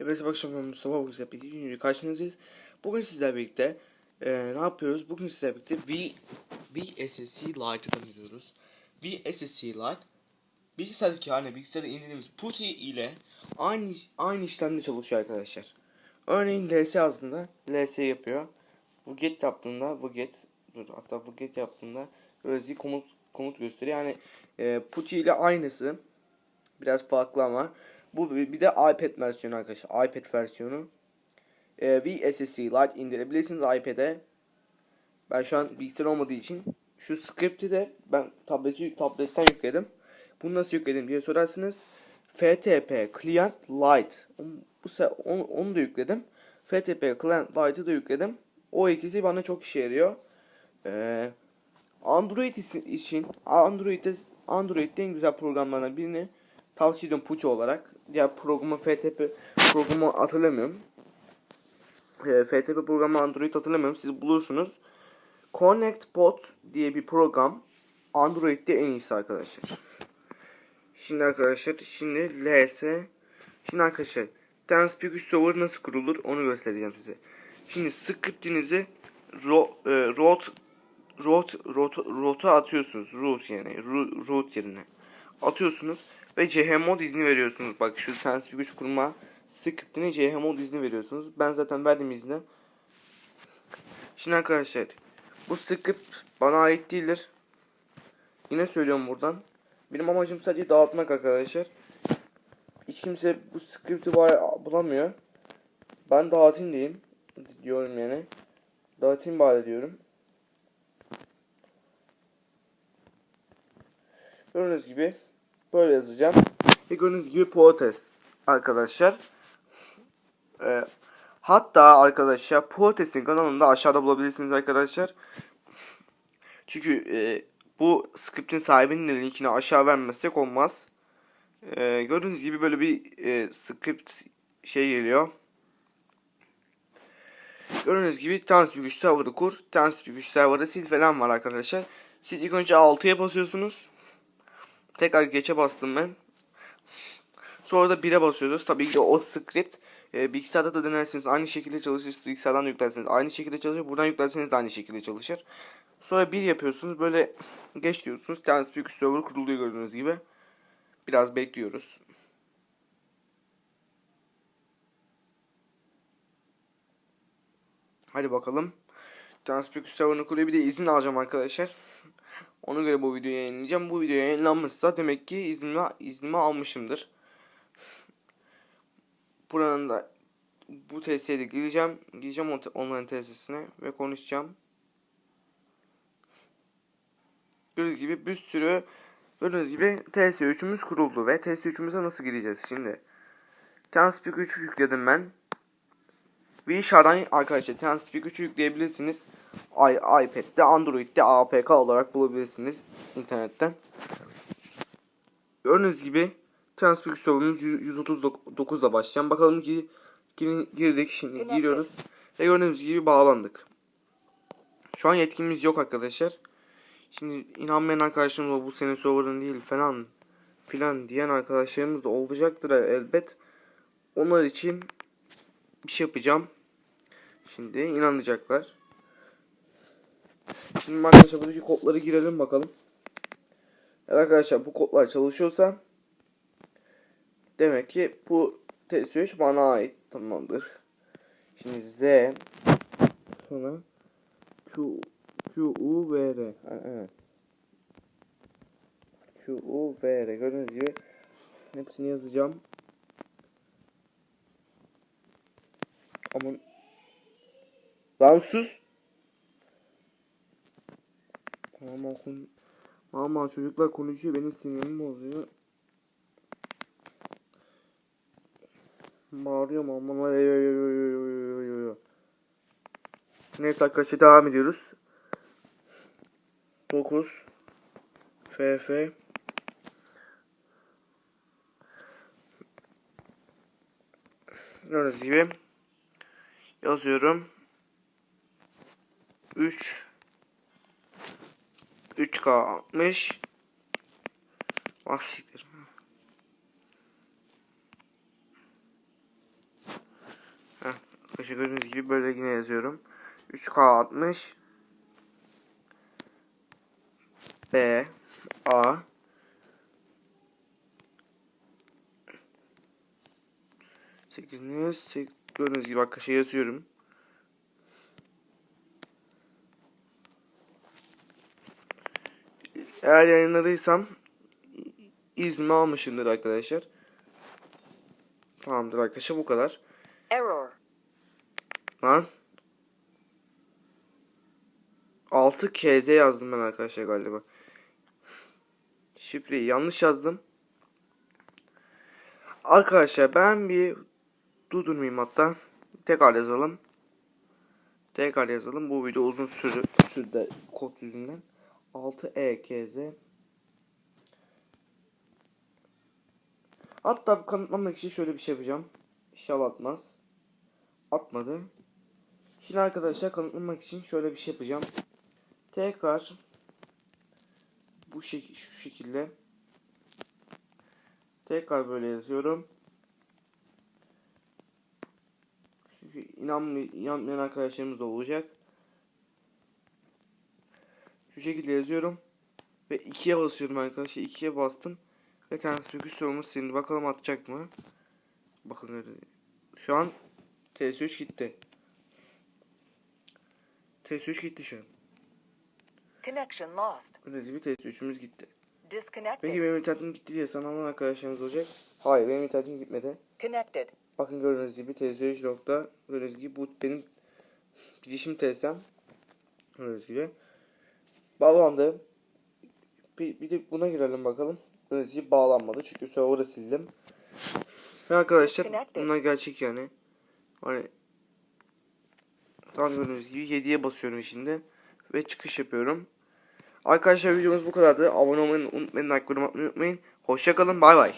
Evet akşam ben Mustafa bugün sizlerle birlikte yeni karşınızdayız. Bugün sizlerle birlikte e, ne yapıyoruz? Bugün sizlerle birlikte V, VSSC Lite'ı tanıyoruz. VSSC Lite bilgisayardaki hani bilgisayarda indirdiğimiz PuTTY ile aynı aynı işlemde çalışıyor arkadaşlar. Örneğin LS yazdığında LS yapıyor. Bu get yaptığında bu get dur hatta bu get yaptığında böyle komut komut gösteriyor. Yani e, PuTTY ile aynısı. Biraz farklı ama. Bu bir de iPad versiyonu arkadaşlar. iPad versiyonu. Ee, VSSC Lite indirebilirsiniz iPad'e. Ben şu an bilgisayar olmadığı için şu script'i de ben tableti tabletten yükledim. Bunu nasıl yükledim diye sorarsınız. FTP Client Lite. Bu onu, onu da yükledim. FTP Client Lite'ı da yükledim. O ikisi bana çok işe yarıyor. Ee, Android için Android'de Android'de en güzel programlardan birini tavsiye ediyorum PuTTY olarak. Ya programı FTP programı hatırlamıyorum. E, FTP programı Android hatırlamıyorum. Siz bulursunuz. Connect Bot diye bir program Android'de en iyisi arkadaşlar. Şimdi arkadaşlar şimdi LS Şimdi arkadaşlar TeamSpeak 3 server nasıl kurulur onu göstereceğim size. Şimdi scriptinizi ro, e, root root root root'a atıyorsunuz. Root yani root yerine atıyorsunuz ve chmod izni veriyorsunuz. Bak şu TeamSpeak 3 kurma scriptine chmod izni veriyorsunuz. Ben zaten verdim izni. Şimdi arkadaşlar bu script bana ait değildir. Yine söylüyorum buradan. Benim amacım sadece dağıtmak arkadaşlar. Hiç kimse bu script'i bulamıyor. Ben dağıtayım diyeyim. Diyorum yani. Dağıtayım bari diyorum. Gördüğünüz gibi böyle yazacağım. Ve gördüğünüz gibi protest arkadaşlar. Ee, hatta arkadaşlar protestin kanalında aşağıda bulabilirsiniz arkadaşlar. Çünkü e, bu script'in sahibinin linkini aşağı vermezsek olmaz. Ee, gördüğünüz gibi böyle bir e, script şey geliyor. Gördüğünüz gibi TransB güç server'ı kur. TransB güç server'ı sil falan var arkadaşlar. Siz ilk önce 6'ya basıyorsunuz. Tekrar geçe bastım ben. Sonra da 1'e basıyoruz. Tabii ki o script e, bilgisayarda da denerseniz aynı şekilde çalışır. Bilgisayardan da yüklerseniz aynı şekilde çalışır. Buradan yüklerseniz de aynı şekilde çalışır. Sonra 1 yapıyorsunuz. Böyle geç diyorsunuz. TeamSpeak server kuruluyor gördüğünüz gibi. Biraz bekliyoruz. Hadi bakalım. TeamSpeak server'ını kuruyor. Bir de izin alacağım arkadaşlar. Ona göre bu videoyu yayınlayacağım. Bu video yayınlanmışsa demek ki iznimi, iznimi almışımdır. Buranın da bu testeye de gireceğim. Gireceğim online testesine ve konuşacağım. Gördüğünüz gibi bir sürü gördüğünüz gibi TS3'ümüz kuruldu ve TS3'ümüze nasıl gireceğiz şimdi? TeamSpeak 3 yükledim ben. VShar'dan arkadaşlar TeamSpeak 3'ü yükleyebilirsiniz. I iPad'de, Android'de APK olarak bulabilirsiniz internetten. Gördüğünüz gibi TeamSpeak server'ımız 139 ile başlayan. Bakalım ki girdik şimdi giriyoruz. Ve gördüğünüz gibi bağlandık. Şu an yetkimiz yok arkadaşlar. Şimdi inanmayan arkadaşlarımız bu senin server'ın değil falan filan diyen arkadaşlarımız da olacaktır elbet. Onlar için bir şey yapacağım. Şimdi inanacaklar. Şimdi arkadaşlar buradaki kodları girelim bakalım. Evet arkadaşlar bu kodlar çalışıyorsa demek ki bu test bana ait tamamdır. Şimdi Z sonra Q Q U V R evet. Q U V R gördüğünüz gibi hepsini yazacağım. Aman Lan sus. Mama, kon Mama çocuklar konuşuyor benim sinirim bozuyor. Bağırıyor mamalar. Neyse arkadaşlar devam ediyoruz. 9 FF Gördüğünüz gibi yazıyorum. 3 3K 60 Bak siktir. arkadaşlar gördüğünüz gibi böyle yine yazıyorum. 3K60 B A Sekiziniz sek gördüğünüz gibi arkadaşlar yazıyorum. Eğer yayınladıysam iznimi almışımdır arkadaşlar. Tamamdır arkadaşlar bu kadar. Error. Lan. 6 KZ yazdım ben arkadaşlar galiba. Şifreyi yanlış yazdım. Arkadaşlar ben bir durdurmayayım hatta. Tekrar yazalım. Tekrar yazalım. Bu video uzun sürdü, sürdü kod yüzünden. 6 EKZ. Hatta kanıtlamak için şöyle bir şey yapacağım. İnşallah atmaz. Atmadı. Şimdi arkadaşlar kanıtlamak için şöyle bir şey yapacağım. Tekrar bu şek şu şekilde tekrar böyle yazıyorum. İnanmay inanmayan arkadaşlarımız da olacak. Şu şekilde yazıyorum. Ve ikiye basıyorum arkadaşlar. ikiye bastım. Ve ters bir sorumuz silindi. Bakalım atacak mı? Bakın. Şu an TS3 gitti. TS3 gitti şu an. Connection lost. Gibi TS3'ümüz gitti. Disconnected. Peki benim internetim gitti diye sanan arkadaşlarımız olacak. Hayır benim internetim gitmedi. Connected. Bakın gördüğünüz gibi TS3 nokta. Gördüğünüz gibi bu benim bilişim TSM. Gördüğünüz gibi. Bağlandı. Bir, bir de buna girelim bakalım. Gördüğünüz gibi bağlanmadı. Çünkü server'ı sildim. Ve arkadaşlar bunlar gerçek yani. Hani tam gördüğünüz gibi 7'ye basıyorum şimdi. Ve çıkış yapıyorum. Arkadaşlar videomuz bu kadardı. Abone olmayı unutmayın. Like atmayı unutmayın. Hoşçakalın. Bay bay.